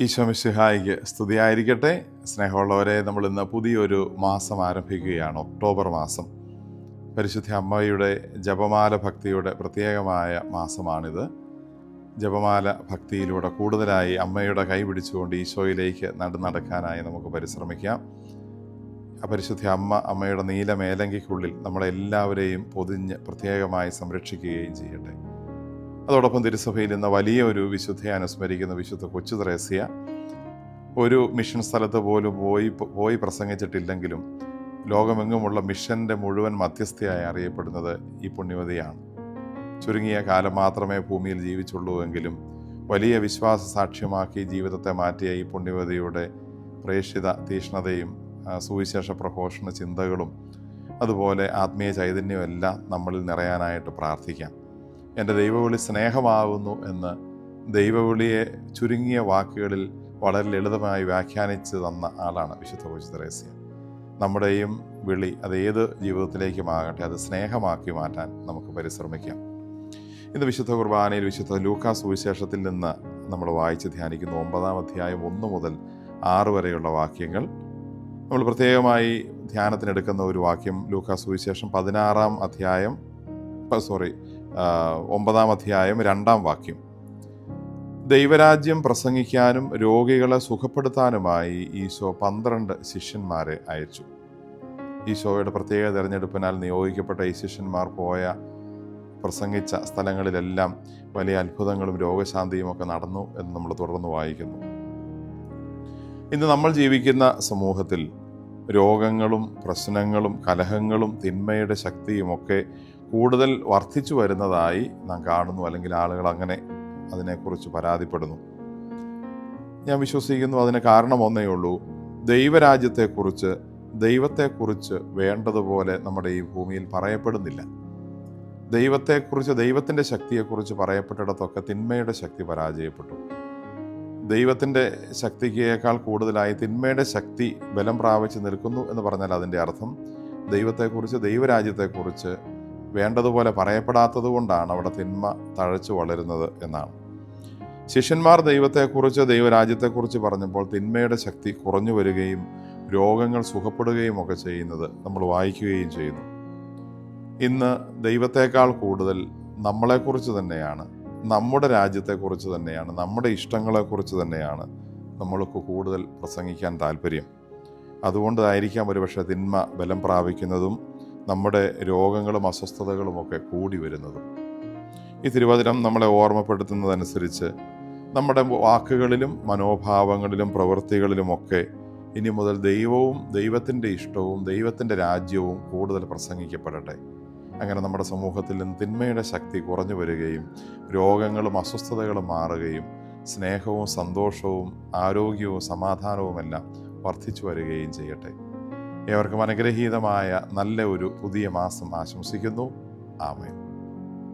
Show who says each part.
Speaker 1: ഈശോമിശിഹായിക്ക് സ്തുതിയായിരിക്കട്ടെ. സ്നേഹമുള്ളവരെ നമ്മൾ ഇന്ന് പുതിയൊരു മാസം ആരംഭിക്കുകയാണ്. ഒക്ടോബർ മാസം. പരിശുദ്ധ അമ്മയുടെ ജപമാല ഭക്തിയുടെ പ്രത്യേകമായ മാസമാണിത്. ജപമാല ഭക്തിയിലൂടെ കൂടുതലായി അമ്മയുടെ കൈ പിടിച്ചുകൊണ്ട് ഈശോയിലേക്ക് നട നടക്കാനായി നമുക്ക് പരിശ്രമിക്കാം. പരിശുദ്ധ അമ്മ അമ്മയുടെ നീല മേലങ്കിക്കുള്ളിൽ നമ്മളെല്ലാവരെയും പൊതിഞ്ഞ് പ്രത്യേകമായി സംരക്ഷിക്കുകയും ചെയ്യട്ടെ. അതോടൊപ്പം തിരുസഭയിൽ ഇന്ന് വലിയ ഒരു വിശുദ്ധയെ അനുസ്മരിക്കുന്ന വിശുദ്ധ കൊച്ചു ത്രേസ്യ. ഒരു മിഷൻ സ്ഥലത്ത് പോലും പോയി പോയി പ്രസംഗിച്ചിട്ടില്ലെങ്കിലും ലോകമെങ്ങുമുള്ള മിഷന്റെ മുഴുവൻ മധ്യസ്ഥയായി അറിയപ്പെടുന്നത് ഈ പുണ്യവതിയാണ്. ചുരുങ്ങിയ കാലം മാത്രമേ ഭൂമിയിൽ ജീവിച്ചുള്ളൂ എങ്കിലും വലിയ വിശ്വാസ സാക്ഷ്യമാക്കി ജീവിതത്തെ മാറ്റിയ ഈ പുണ്യവതിയുടെ പ്രേക്ഷിത തീഷ്ണതയും സുവിശേഷ പ്രഘോഷണ ചിന്തകളും അതുപോലെ ആത്മീയ ചൈതന്യമെല്ലാം നമ്മളിൽ നിറയാനായിട്ട് പ്രാർത്ഥിക്കാം. എന്റെ ദൈവവിളി സ്നേഹമാകുന്നു എന്ന് ദൈവവിളിയെ ചുരുങ്ങിയ വാക്കുകളിൽ വളരെ ലളിതമായി വ്യാഖ്യാനിച്ച് തന്ന ആളാണ് വിശുദ്ധ കൊച്ചു തെരേസ്യ. നമ്മുടെയും വിളി അത് ഏത് ജീവിതത്തിലേക്കും ആകട്ടെ അത് സ്നേഹമാക്കി മാറ്റാൻ നമുക്ക് പരിശ്രമിക്കാം. ഇന്ന് വിശുദ്ധ കുർബാനയിൽ വിശുദ്ധ ലൂക്കാ സുവിശേഷത്തിൽ നിന്ന് നമ്മൾ വായിച്ച് ധ്യാനിക്കുന്ന ഒമ്പതാം അധ്യായം ഒന്ന് മുതൽ ആറ് വരെയുള്ള വാക്യങ്ങൾ. നമ്മൾ പ്രത്യേകമായി ധ്യാനത്തിനെടുക്കുന്ന ഒരു വാക്യം ലൂക്കാ സുവിശേഷം പതിനാറാം അധ്യായം സോറി ഒമ്പതാം അധ്യായം രണ്ടാം വാക്യം. ദൈവരാജ്യം പ്രസംഗിക്കാനും രോഗികളെ സുഖപ്പെടുത്താനുമായി ഈശോ പന്ത്രണ്ട് ശിഷ്യന്മാരെ അയച്ചു. ഈശോയുടെ പ്രത്യേക തിരഞ്ഞെടുപ്പിനാൽ നിയോഗിക്കപ്പെട്ട ഈ ശിഷ്യന്മാർ പോയ പ്രസംഗിച്ച സ്ഥലങ്ങളിലെല്ലാം വലിയ അത്ഭുതങ്ങളും രോഗശാന്തിയും ഒക്കെ നടന്നു എന്ന് നമ്മൾ തുടർന്ന് വായിക്കുന്നു. ഇന്ന് നമ്മൾ ജീവിക്കുന്ന സമൂഹത്തിൽ രോഗങ്ങളും പ്രശ്നങ്ങളും കലഹങ്ങളും തിന്മയുടെ ശക്തിയുമൊക്കെ കൂടുതൽ വർദ്ധിച്ചു വരുന്നതായി നാം കാണുന്നു അല്ലെങ്കിൽ ആളുകൾ അങ്ങനെ അതിനെക്കുറിച്ച് പരാതിപ്പെടുന്നു. ഞാൻ വിശ്വസിക്കുന്നു അതിന് കാരണം ഒന്നേ ഉള്ളൂ. ദൈവരാജ്യത്തെക്കുറിച്ച് ദൈവത്തെക്കുറിച്ച് വേണ്ടതുപോലെ നമ്മുടെ ഈ ഭൂമിയിൽ പറയപ്പെടുന്നില്ല. ദൈവത്തെക്കുറിച്ച് ദൈവത്തിന്റെ ശക്തിയെക്കുറിച്ച് പറയപ്പെട്ടിടത്തൊക്കെ തിന്മയുടെ ശക്തി പരാജയപ്പെട്ടു. ദൈവത്തിന്റെ ശക്തിക്കേക്കാൾ കൂടുതലായി തിന്മയുടെ ശക്തി ബലം പ്രാപിച്ച് നിൽക്കുന്നു എന്ന് പറഞ്ഞാൽ അതിന്റെ അർത്ഥം ദൈവത്തെക്കുറിച്ച് ദൈവരാജ്യത്തെക്കുറിച്ച് വേണ്ടതുപോലെ പറയപ്പെടാത്തത് കൊണ്ടാണ് അവിടെ തിന്മ തഴച്ചു വളരുന്നത് എന്നാണ്. ശിഷ്യന്മാർ ദൈവത്തെക്കുറിച്ച് ദൈവരാജ്യത്തെക്കുറിച്ച് പറഞ്ഞപ്പോൾ തിന്മയുടെ ശക്തി കുറഞ്ഞു വരികയും രോഗങ്ങൾ സുഖപ്പെടുകയും ഒക്കെ ചെയ്യുന്നത് നമ്മൾ വായിക്കുകയും ചെയ്യുന്നു. ഇന്ന് ദൈവത്തെക്കാൾ കൂടുതൽ നമ്മളെക്കുറിച്ച് തന്നെയാണ് നമ്മുടെ രാജ്യത്തെക്കുറിച്ച് തന്നെയാണ് നമ്മുടെ ഇഷ്ടങ്ങളെക്കുറിച്ച് തന്നെയാണ് നമ്മൾക്ക് കൂടുതൽ പ്രസംഗിക്കാൻ താല്പര്യം. അതുകൊണ്ടായിരിക്കാം ഒരുപക്ഷെ തിന്മ ബലം പ്രാപിക്കുന്നതും നമ്മുടെ രോഗങ്ങളും അസ്വസ്ഥതകളും ഒക്കെ കൂടി വരുന്നതും. ഈ തിരുവചനം നമ്മളെ ഓർമ്മപ്പെടുത്തുന്നതനുസരിച്ച് നമ്മുടെ വാക്കുകളിലും മനോഭാവങ്ങളിലും പ്രവൃത്തികളിലുമൊക്കെ ഇനി മുതൽ ദൈവവും ദൈവത്തിന്റെ ഇഷ്ടവും ദൈവത്തിന്റെ രാജ്യവും കൂടുതൽ പ്രസംഗിക്കപ്പെടട്ടെ. അങ്ങനെ നമ്മുടെ സമൂഹത്തിൽ നിന്ന് തിന്മയുടെ ശക്തി കുറഞ്ഞു വരികയും രോഗങ്ങളും അസ്വസ്ഥതകളും മാറുകയും സ്നേഹവും സന്തോഷവും ആരോഗ്യവും സമാധാനവുമെല്ലാം വർദ്ധിച്ചു വരികയും ചെയ്യട്ടെ. ഏവർക്കും അനുഗ്രഹീതമായ നല്ല ഒരു പുതിയ മാസം ആശംസിക്കുന്നു. ആമേൻ.